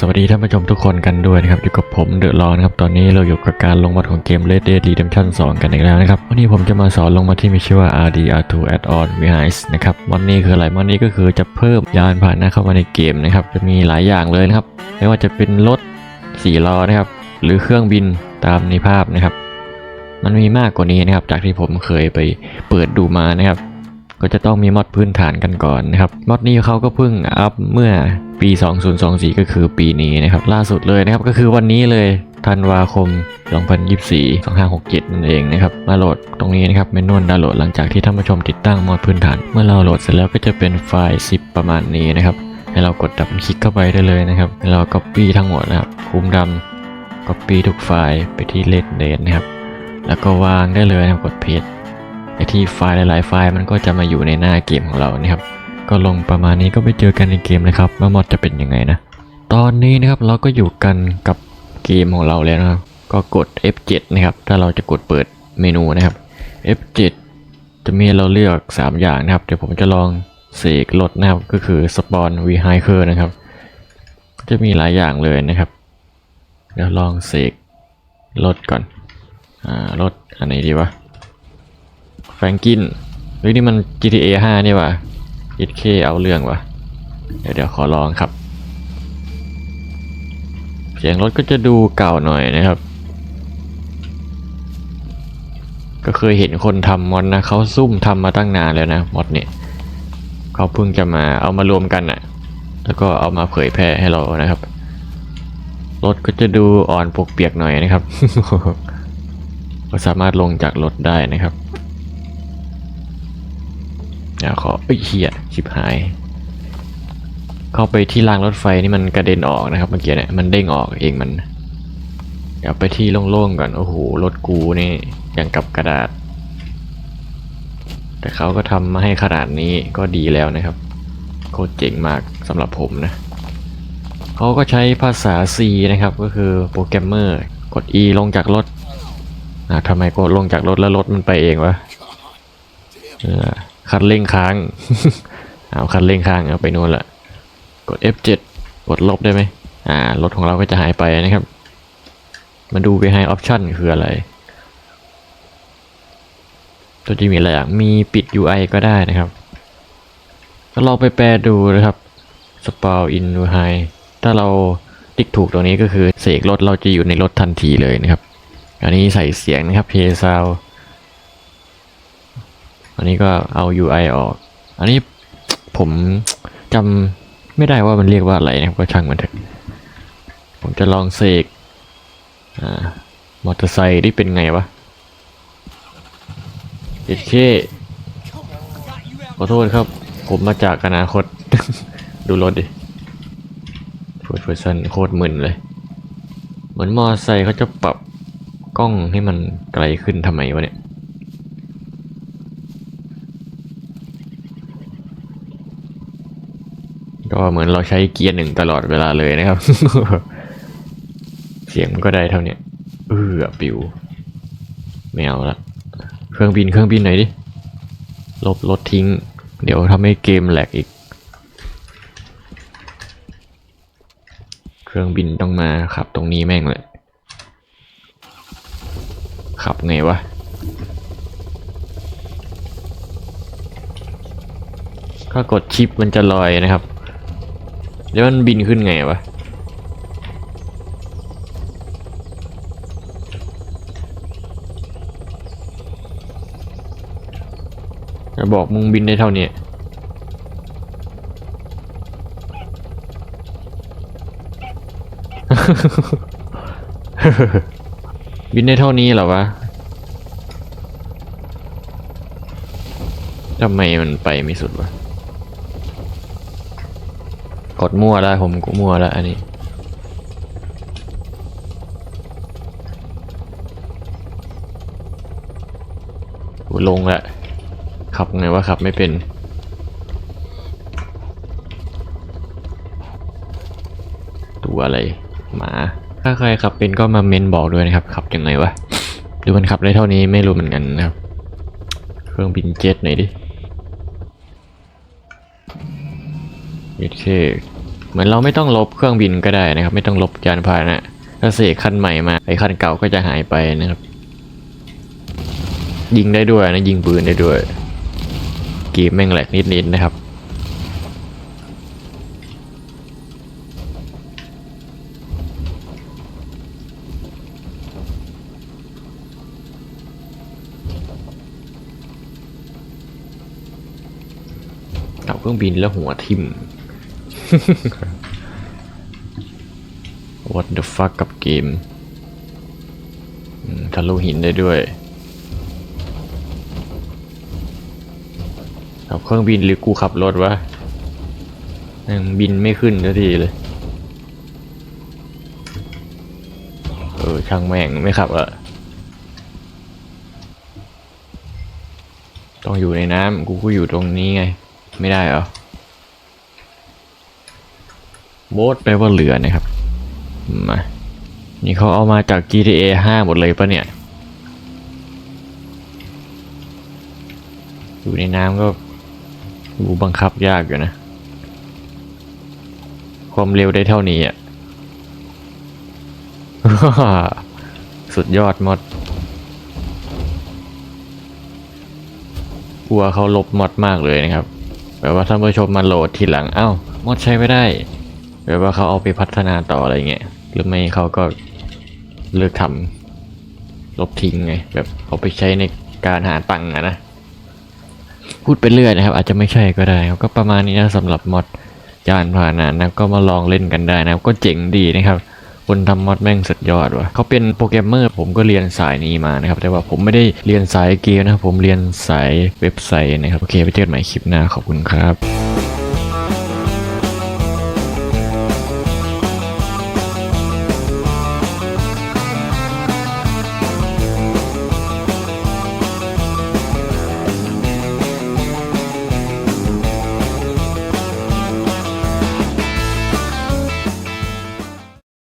สวัสดีท่านผู้ชมทุกคนกันด้วยนะครับอยู่กับผมเดอะรอนครับตอนนี้เราอยู่กับการลงมอดของเกม Red Dead Redemption 2 กันอีกแล้วนะครับวันนี้ผมจะมาสอนลงมาที่มีชื่อว่า RD R2 Add-on Behind นะครับวันนี้คืออะไรวันนี้ก็คือจะเพิ่มยานพาหนะเข้ามาในเกมนะครับจะมีหลายอย่างเลยนะครับไม่ว่าจะเป็นรถสี่ล้อนะครับหรือเครื่องบินตามในภาพนะครับ มันมีมากกว่านี้นะครับจากที่ผมเคยไปเปิดดูมานะครับ ก็จะต้องมีมอดพื้นฐานกันก่อนนะครับมอดนี้เขาก็เพิ่งอัพเมื่อปี 2024 ก็คือปีนี้นะครับ ล่าสุดเลยนะครับก็คือวันนี้เลยธันวาคม 2024 2567 นั่นเองนะครับ มาโหลดตรงนี้นะครับเมนูดาวน์โหลดหลังจากที่ท่านผู้ชมติดตั้งมอดพื้นฐาน เมื่อเราโหลดเสร็จแล้วก็จะเป็นไฟล์ 10 ประมาณนี้นะครับให้เรากดดับคลิกเข้าไปได้เลยนะครับให้เรา copy ทั้งหมดนะครับคุมดำ copy ทุกไฟล์ไปที่เลดเดนนะครับ แล้วก็วางได้เลยนะครับกด paste ไอที่ไฟล์หลายๆไฟล์มันก็จะมาอยู่ในหน้าเกมของเรานะครับ ก็ลงประมาณนี้ก็ไปเจอกันในเกมเลยครับว่ามอดจะเป็นยังไงนะ ตอนนี้นะครับเราก็อยู่กันกับเกมของเราแล้วนะครับ ก็กด F7 นะครับ ถ้าเราจะกดเปิดเมนูนะครับ F7 จะมีเราเลือก 3 อย่างนะครับ เดี๋ยวผมจะลองเสกรถนะครับ ก็คือ Spawn v h i c l e นะครับ จะมีหลายอย่างเลยนะครับ เดี๋ยวลองเสกรถก่อน อ่ารถอันไหนดีวะ แฟรงกินเฮ้ยนี่มัน GTA 5นี่ว่ะ 1K เอาเรื่องว่ะเดี๋ยวเดี๋ยวขอลองครับ เสียงรถก็จะดูเก่าหน่อยนะครับ ก็เคยเห็นคนทำมอดนะเขาซุ่มทำมาตั้งนานแล้วนะมอดเนี่ยเขาเพิ่งจะมาเอามารวมกันน่ะแล้วก็เอามาเผยแพร่ให้เรานะครับ รถก็จะดูอ่อนปกเปียกหน่อยนะครับ ก็สามารถลงจากรถได้นะครับ เขอเอ้ยเฮียชิบหาย เข้าไปที่รางรถไฟนี่มันกระเด็นออกนะครับเมื่อกี้เนี่ยมันเด้งออกเองมันเดี๋ยวไปที่โล่งๆก่อนโอ้โหรถกูนี่อย่างกับกระดาษ แต่เขาก็ทำมาให้ขนาดนี้ก็ดีแล้วนะครับโคตรเจ๋งมากสำหรับผมนะเขาก็ใช้ภาษา C นะครับก็คือโปรแกรมเมอร์กด E ลงจากรถอ่าทำไมกดลงจากรถแล้วรถมันไปเองวะเออ คันเร่งค้าง เอาคันเร่งค้างเอาไปนู่นละ กด F7 กดลบได้ไหมอ่ารถของเราก็จะหายไปนะครับ มาดู behind option คืออะไร ตัวจะมีอะไรอะ มีปิด UI ก็ได้นะครับก็ลองไปแปลดูนะครับ spawn in behind ถ้าเราติ๊กถูกตรงนี้ก็คือเสกรถเราจะอยู่ในรถทันทีเลยนะครับ อันนี้ใส่เสียงนะครับ play sound อันนี้ก็เอา UI ออก อันนี้ผมจำไม่ได้ว่ามันเรียกว่าอะไรนะครับก็ช่างมันเถอะ ผมจะลองเสกอมอเตอร์ไซค์ที่เป็นไงวะเอ็ดเคขอโทษครับ ผมมาจากอนาคต ดูรถดิฟิร์สเพอร์ซันโคตรมึนเลย เหมือนมอเตอร์ไซค์เขาจะปรับกล้องให้มันไกลขึ้นทำไมวะเนี่ย ก็เหมือนเราใช้เกียร์หนึ่งตลอดเวลาเลยนะครับ เสียงก็ได้เท่านี้เออปิวไม่เอาละเครื่องบินเครื่องบินไหนดิ ลบรถทิ้ง เดี๋ยวทำให้เกมแหลกอีก เครื่องบินต้องมาขับตรงนี้แม่งเลยขับไงวะถ้ากดชิปมันจะลอยนะครับ แล้วมันบินขึ้นไงวะจะบอกมึงบินได้เท่านี้บินได้เท่านี้เหรอวะทำไมมันไปไม่สุดวะ กดมั่วแล้ผมก็มั่วแล้วอันนี้กูลงละขับไงว่าขับไม่เป็นตัวอะไรหมาถ้าใครขับเป็นก็มาเมนบอกด้วยนะครับ ขับยังไงวะหรือมันขับได้เท่านี้ไม่รู้เหมือนกันนะครับ เครื่องบินเจ็ตหน่อยดิ โอเคเหมือนเราไม่ต้องลบเครื่องบินก็ได้นะครับ ไม่ต้องลบยานพาหนะถ้าเสกคันใหม่มาไอ้คันเก่าก็จะหายไปนะครับ ยิงได้ด้วยนะยิงปืนได้ด้วยเกมแม่งแหลกนิดๆนะครับเอาเครื่องบินแล้วหัวทิ่ม What the fuck กับเกมทะลุหินได้ด้วยขับเครื่องบินหรือกูขับรถวะยังบินไม่ขึ้นสักทีเลย เออ ช่างแม่งไม่ขับอะต้องอยู่ในน้ำกูก็อยู่ตรงนี้ไง ไม่ได้เหรอ โบสแปลว่าเรือนะครับมานี่เขาเอามาจาก GTA 5 หมดเลยปะเนี่ย อยู่ในน้ำก็ดูบังคับยากอยู่นะ ความเร็วได้เท่านี้อะ สุดยอดมดกลัวเขาลบมดมากเลยนะครับ แบบว่าท่านผู้ชมมาโหลดทีหลัง เอ้ามดใช้ไม่ได้ แบบว่าเขาเอาไปพัฒนาต่ออะไรเงี้ยหรือไม่เขาก็เลิกทำลบทิ้งไงแบบเอาไปใช้ในการหาตังค์อะนะพูดไปเรื่อยนะครับ อาจจะไม่ใช่ก็ได้ก็ประมาณนี้นะสำหรับมอดยานพาหนะนะก็มาลองเล่นกันได้นะก็เจ๋งดีนะครับคนทำมอดแม่งสุดยอดว่ะเขาเป็นโปรแกรมเมอร์ผมก็เรียนสายนี้มานะครับ แต่ว่าผมไม่ได้เรียนสายเกมนะครับ ผมเรียนสายเว็บไซต์นะครับ โอเคไปเจอกันใหม่คลิปหน้าขอบคุณครับ